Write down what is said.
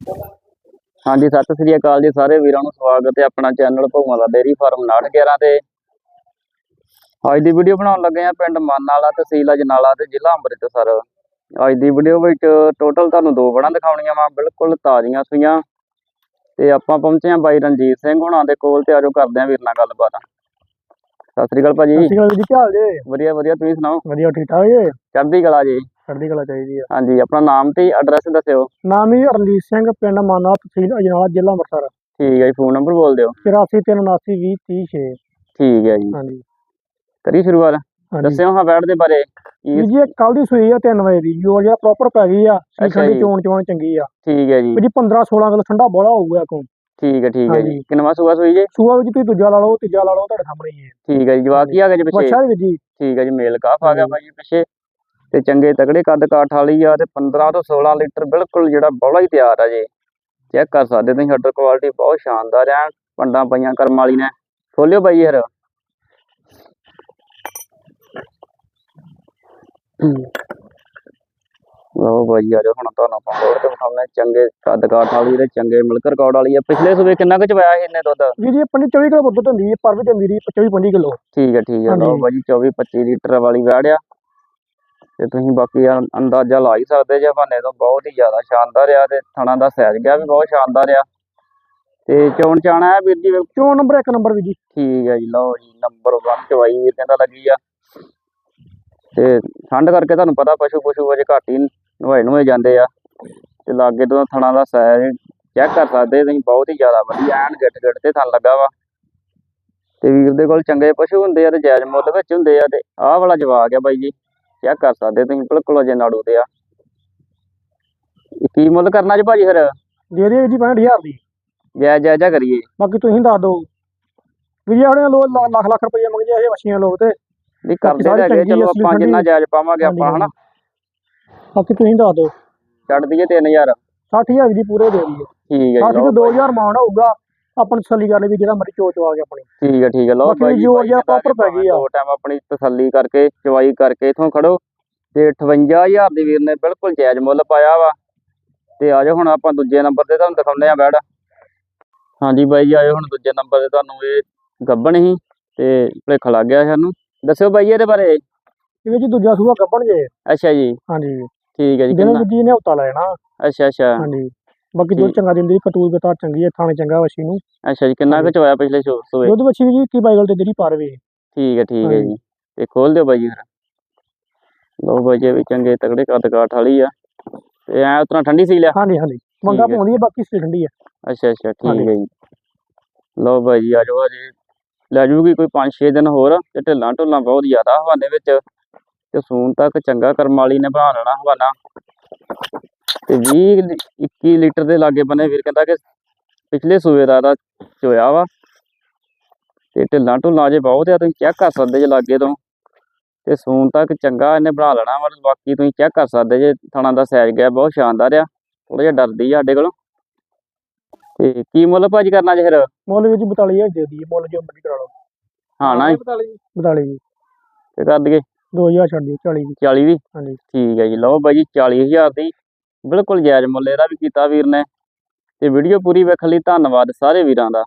ਹਾਂਜੀ ਸਤਿ ਸ੍ਰੀ ਅਕਾਲ ਜੀ ਸਾਰੇ ਵੀਰਾਂ ਨੂੰ ਸਵਾਗਤ ਹੈ ਆਪਣਾ ਚੈਨਲ ਭਗਵਾਨ ਦਾ ਡੇਰੀ ਫਾਰਮ 911 ਤੇ। ਅੱਜ ਦੀ ਵੀਡੀਓ ਬਣਾਉਣ ਲੱਗੇ ਆ ਪਿੰਡ ਮਾਨਾਲਾ ਤਹਿਸੀਲ ਅਜਨਾਲਾ ਤੇ ਜ਼ਿਲ੍ਹਾ ਅੰਮ੍ਰਿਤਸਰ। ਅੱਜ ਦੀ ਵੀਡੀਓ ਵਿੱਚ ਟੋਟਲ ਤੁਹਾਨੂੰ ਦੋ ਵੜਾਂ ਦਿਖਾਉਣੀਆਂ ਵਾ ਬਿਲਕੁਲ ਤਾਜ਼ੀਆਂ ਸੂਈਆਂ। ਤੇ ਆਪਾਂ ਪਹੁੰਚੇ ਆ ਬਾਈ ਰਣਜੀਤ ਸਿੰਘ ਹੁਣਾਂ ਦੇ ਕੋਲ ਤੇ ਆਜੋ ਕਰਦੇ ਆ ਵੀਰ ਨਾਲ ਗੱਲਬਾਤ। ਸਤਿ ਸ੍ਰੀ ਅਕਾਲ ਭਾਜੀ। ਸਤਿ ਸ਼੍ਰੀ ਅਕਾਲ ਜੀ ਕੀ ਹਾਲ ਜੇ? ਵਧੀਆ ਵਧੀਆ ਤੁਸੀਂ ਸੁਣਾਓ? ਵਧੀਆ ਠੀਕ ਠਾਕ ਜੇ? ਚੜ੍ਹਦੀ ਕਲਾ ਜੀ। ਚੜ੍ਹਦੀ ਕਲਾ ਚਾਹੀਦੀ ਆ। ਹਾਂਜੀ ਆਪਣਾ ਨਾਮ ਤੇ ਐਡਰੈਸ ਦੱਸਿਓ। ਨਾਮ ਹੀ ਰਣਜੀਤ ਸਿੰਘ ਪਿੰਡ ਮਾਨਾ ਤਹਿਸੀਲ ਅਜਨਾਲਾ ਜ਼ਿਲ੍ਹਾ ਅੰਮ੍ਰਿਤਸਰ। ਠੀਕ ਹੈ ਜੀ ਫੋਨ ਨੰਬਰ ਬੋਲ ਦਿਓ। 8379203036 ਠੀਕ ਹੈ ਜੀ। ਹਾਂਜੀ। ਕਰੀ ਸ਼ੁਰੂਆਤ। ਦੱਸਿਓ ਹਾਂ ਬੈਠ ਦੇ ਬਾਰੇ। ਜੀ ਇਹ ਕੱਲ ਦੀ ਸੂਈ ਆ 3 ਵਜੇ ਦੀ। ਜੋ ਜਿਹੜਾ ਪ੍ਰੋਪਰ ਪੈ ਗਈ ਆ ਠੰਡੀ। ਚੋਣ ਚੋਣ ਚੰਗੀ ਆ। ਠੀਕ ਹੈ ਜੀ। ਜੀ 15 16 ਕਿਲੋ ਠੰਡਾ ਬੋਲਾ ਹੋਊਗਾ ਕੋ ਠੀਕ ਹੈ ਠੀਕ ਹੈ ਜੀ। ਕਿੰਨਵਾ ਸੂਆ ਸੂਈ ਜੀ? ਸੂਆ ਵਿੱਚ ਤੁਸੀਂ ਦੂਜਾ ਲਾ ਲਓ ਤੀਜਾ ਲਾ ਲਓ ਤੁਹਾਡੇ ਸਾਹਮਣੇ ਹੀ ਹੈ ਠੀਕ ਹੈ ਜੀ ਜਵਾਕ ਕੀ ਆ ਗਿਆ ਜੀ ਪਿੱਛੇ? ਬੱਚਾ ਜੀ ਠੀਕ ਹੈ ਜੀ ਮੇਲ ਕਾਫ ਆ ਗਿਆ। ਭਾਈ ਪਿੱਛੇ। ਤੇ ਚੰਗੇ ਤਗੜੇ ਕੱਦ ਕਾਠ ਵਾਲੀ ਆ ਤੇ 15 ਤੋਂ 16 ਲੀਟਰ ਬਿਲਕੁਲ ਜਿਹੜਾ ਬੋਲਾ ਹੀ ਤਿਆਰ ਆ ਜੀ। ਚੈੱਕ ਕਰ ਸਕਦੇ ਤੁਸੀਂ ਹੱਡਰ ਕੁਆਲਿਟੀ ਬਹੁਤ ਸ਼ਾਨਦਾਰ ਆ ਪੰਡਾਂ ਪਈਆਂ ਕਰਮ ਵਾਲੀ ਨੇ। ਖੋਲਿਓ ਬਾਈ ਯਾਰ ਲਓ ਬਾਈ ਯਾਰ ਹੁਣ ਤੁਹਾਨੂੰ ਆਪਾਂ ਹੋਰ ਤੇ ਵਿਖਾਉਂਦੇ ਹਾਂ। ਚੰਗੇ ਕੱਦ ਕਾਠ ਵਾਲੀ ਤੇ ਚੰਗੇ ਮਿਲਕ ਰਿਕਾਰਡ ਵਾਲੀ ਆ। ਪਿਛਲੇ ਸੂਬੇ ਕਿੰਨਾ ਕੁ ਚਵਾਇਆ ਸੀ ਇਹਨੇ ਦੁੱਧ? ਵੀ ਜੀ ਪੰਜ 24 ਕਿਲੋ ਦੁੱਧ ਹੁੰਦੀ ਹੈ ਪਰ ਵੀ ਤੇ ਮੇਰੀ 25 25 ਕਿਲੋ। ਠੀਕ ਹੈ ਠੀਕ ਹੈ ਲਓ। ਬਾਜੀ 24 25 ਲੀਟਰ ਵਾਲੀ ਵੈੜ ਆ। ਤੇ ਤੁਸੀਂ ਬਾਕੀ ਅੰਦਾਜ਼ਾ ਲਾ ਹੀ ਸਕਦੇ ਜੇ ਭਾਨੇ ਤੋਂ ਬਹੁਤ ਹੀ ਜ਼ਿਆਦਾ ਸ਼ਾਨਦਾਰ ਆ ਤੇ ਥਣਾ ਦਾ ਸਾਈਜ਼ ਗਿਆ ਵੀ ਬਹੁਤ ਸ਼ਾਨਦਾਰ ਆ। ਤੇ ਚੌਣ ਚਾਣਾ ਹੈ ਵੀਰ ਜੀ। ਚੋਣ ਨੰਬਰ 1 ਨੰਬਰ ਵੀ ਜੀ। ਠੀਕ ਹੈ ਜੀ ਲਓ ਜੀ ਨੰਬਰ 1 ਚਵਾਈ ਵੀਰ ਕਹਿੰਦਾ ਲੱਗੀ ਆ। ਤੇ ਠੰਡ ਕਰਕੇ ਤੁਹਾਨੂੰ ਪਤਾ ਪਸ਼ੂ ਪਸ਼ੂ ਅਜੇ ਘੱਟ ਹੀ ਨਵਾਏ ਨਵਾਏ ਜਾਂਦੇ ਆ। ਤੇ ਲਾਗੇ ਤੋਂ ਥਣਾ ਦਾ ਸਾਈਜ਼ ਚੈੱਕ ਕਰ ਸਕਦੇ ਤੁਸੀਂ ਬਹੁਤ ਹੀ ਜ਼ਿਆਦਾ ਵਧੀਆ ਐਨ ਗਿੱਟ ਗਿੱਟ ਤੇ ਥਣ ਲੱਗਾ ਵਾ। ਤੇ ਵੀਰ ਦੇ ਕੋਲ ਚੰਗੇ ਪਸ਼ੂ ਹੁੰਦੇ ਆ ਤੇ ਜਾਇਜ਼ ਮੁੱਲ ਵਿੱਚ ਹੁੰਦੇ ਆ ਤੇ ਆਹ ਵਾਲਾ ਜਵਾਕ ਆ ਬਾਈ ਜੀ। ਚੈੱਕ ਕਰ ਸਕਦੇ ਤੁਸੀਂ? ਬਿਲਕੁਲ ਅਜੇ ਨਾੜੂ ਤੇ ਆ। ਕੀ ਮੁੱਲ ਕਰਨਾ ਜੀ ਭਾਜੀ ਫਿਰ? ਦੇ ਦੇ ਜੀ 65000 ਦੀ। ਜਾਇਜ਼ ਜਾਇਜ਼ ਜਿਹਾ ਕਰੀਏ। ਬਾਕੀ ਤੁਸੀਂ ਦੱਸ ਦਿਓ। ਵੀ ਜੀ ਲੋਕ ਲ- ਲੱਖ ਲੱਖ ਰੁਪਏ ਮੰਗਦੇ ਆ ਇਹ ਵਛੀਆਂ ਲੋਕ ਤੇ। ਵੀ ਕਰਦੇ ਹੈਗੇ ਚਲੋ ਆਪਾਂ ਜਿੰਨਾ। ਜਾਇਜ਼ ਪਾਵਾਂਗੇ ਆਪਾਂ ਹਨਾ? ਬਾਕੀ ਤੁਸੀਂ ਦੱਸ ਦਿਓ। ਛੱਡ ਦਈਏ 3000 60000 ਦੀ ਪੂਰੇ ਦੇ ਦਈਏ। ਠੀਕ ਹੈ 60 ਜੀ ਤੋਂ ਲਓ 2000 ਮਾਣ ਹੋਊਗਾ ਆਪਾਂ ਨੂੰ ਤਸੱਲੀ ਕਰ ਲਈ ਵੀ ਜਿਹੜਾ ਮਰਜ਼ੀ ਚੋਚ ਆ ਗਿਆ ਆਪਣੀ। ਠੀਕ ਹੈ ਠੀਕ ਹੈ ਲਓ ਬਾਕੀ ਬਾਈ ਜੀ ਜੋ ਬਾਈ ਜਿਹਾ ਕਹਿੰਦਾ proper ਪੈ ਗਈ ਆ। ਦੋ ਟਾਈਮ ਆਪਣੀ ਤਸੱਲੀ ਕਰਕੇ ਚਵਾਈ ਕਰਕੇ ਇਥੋਂ ਖੜੋ। ਤੇ 58000 ਦੀ ਵੀਰ ਨੇ ਬਿਲਕੁਲ ਜਾਇਜ਼ ਮੁੱਲ ਪਾਇਆ ਵਾ। ਤੇ ਆਜੋ ਹੁਣ ਆਪਾਂ ਦੂਜੇ ਨੰਬਰ ਤੇ ਤੁਹਾਨੂੰ ਦਿਖਾਉਂਦੇ ਆ ਬੈੜ ਹਾਂਜੀ ਬਾਈ ਜੀ ਆਜੋ ਹੁਣ ਦੂਜੇ ਨੰਬਰ ਤੇ ਤੁਹਾਨੂੰ ਇਹ ਗੱਬਣ ਹੀ ਤੇ ਭੁਲੇਖਾ ਲੱਗ ਗਿਆ ਸਾਨੂੰ। ਦੱਸਿਓ ਬਾਈ ਇਹਦੇ ਬਾਰੇ। ਇਹ ਜੀ ਦੂਜਾ ਸੂਆ ਕੱਪਣ ਜੇ। ਅੱਛਾ ਜੀ। ਹਾਂਜੀ। ਠੀਕ ਹੈ ਜੀ ਜਿਹਨੇ ਕਿੰਨਾ? ਜੀ ਨੇ ਹਫਤਾ ਲੈਣਾ ਅੱਛਾ ਅੱਛਾ। ਹਾਂਜੀ। ਬਾਕੀ ਠੀਕ। ਚੰਗਾ ਦਿੰਦੀ ਕਟੂਰ ਬਤਾ ਚੰਗੀ ਹੈ ਥਾਣੇ ਚੰਗਾ ਵਛੀ ਨੂੰ ਅੱਛਾ ਜੀ ਕਿੰਨਾ ਕੁ ਚਵਾਇਆ ਪਿਛਲੇ ਸੂ- ਸੂਏ? ਦੁੱਧ ਵਛੀ ਵੀ ਜੀ 21 ਬਾਈਗਲ ਤੇ ਜਿਹੜੀ ਪਾਰਵੇ ਠੀਕ ਹੈ ਠੀਕ ਹੈ ਹਾਂਜੀ। ਜੀ ਤੇ ਖੋਲ ਦਿਓ ਬਾਈ ਜੀ ਫਿਰ। ਲਓ ਬਾਈ ਜੀ ਇਹ ਵੀ ਚੰਗੇ ਤਗੜੇ ਕੱਦ ਕਾਠ ਵਾਲੀ ਆ। ਤੇ ਐ ਉਤਨਾ ਠੰਡੀ ਸੀ ਲਿਆ? ਹਾਂਜੀ ਹਾਂਜੀ। ਮੰਗਾ ਠੀਕ ਹੈ। ਪਾਉਂਦੀ ਹੈ ਬਾਕੀ ਸਟੇ ਠੰਡੀ ਹੈ ਅੱਛਾ ਅੱਛਾ ਠੀਕ ਹਾਂਜੀ। ਹੈ ਜੀ। ਲਓ ਬਾਈ ਜੀ ਆਜੋ ਅਜੇ ਲੈ ਜੂਗੀ ਕੋਈ 5-6 ਦਿਨ ਹੋਰ ਤੇ ਢਿੱਲਾਂ ਢੁੱਲਾਂ ਬਹੁਤ ਜ਼ਿਆਦਾ ਹਵਾਨੇ ਵਿੱਚ। ਤੇ ਸੂਨ ਤੱਕ ਚੰਗਾ ਕਰਮ ਵਾਲੀ ਨੇ ਬਣਾ ਲੈਣਾ ਹਵਾਨਾ। ਤੇ 20 ਲੀ- 21 ਲੀਟਰ ਦੇ ਲਾਗੇ ਬੰਨੇ ਵੀਰ ਕਹਿੰਦਾ ਕਿ ਪਿਛਲੇ ਸੂਏ ਦਾ ਦਾ ਚੋਇਆ ਵਾ ਤੇ ਢਿੱਲਾਂ ਢੁੱਲਾਂ ਅਜੇ ਬਹੁਤ ਆ ਤੁਸੀਂ ਚੈੱਕ ਕਰ ਸਕਦੇ ਜੇ ਲਾਗੇ ਤੋਂ। ਤੇ ਸੂਨ ਤੱਕ ਚੰਗਾ ਇਹਨੇ ਬਣਾ ਲੈਣਾ ਵਾ ਬਾਕੀ ਤੁਸੀਂ ਚੈੱਕ ਕਰ ਸਕਦੇ ਜੇ ਥਣਾ ਦਾ ਸਾਈਜ਼ ਗਿਆ ਬਹੁਤ ਸ਼ਾਨਦਾਰ ਆ। ਥੋੜਾ ਜਿਹਾ ਡਰਦੀ ਆ ਸਾਡੇ ਕੋਲੋਂ। ਤੇ ਕੀ ਮੁੱਲ ਭਾਜੀ ਕਰਨਾ ਜੇ ਫਿਰ? ਮੁੱਲ ਵੀ ਜੀ 42000 ਦੇ ਦਈਏ ਮੁੱਲ ਜੋ ਮਰਜ਼ੀ ਕਰਾ ਲਓ। ਹਾਂ ਨਾ 42 ਜੀ। ਤੇ ਕਰ ਦਈਏ। 2000 ਛੱਡ ਦਿਓ 40 ਜੀ। 40 ਦੀ ਹਾਂਜੀ। ਠੀਕ ਹੈ ਜੀ ਲਓ ਬਾਈ ਜੀ 40000 ਦੀ ਬਿਲਕੁਲ ਜਾਇਜ਼ ਮੁੱਲ ਇਹਦਾ ਵੀ ਕੀਤਾ ਵੀਰ ਨੇ। ਤੇ ਵੀਡੀਓ ਪੂਰੀ ਵੇਖਣ ਲਈ ਧੰਨਵਾਦ ਸਾਰੇ ਵੀਰਾਂ ਦਾ।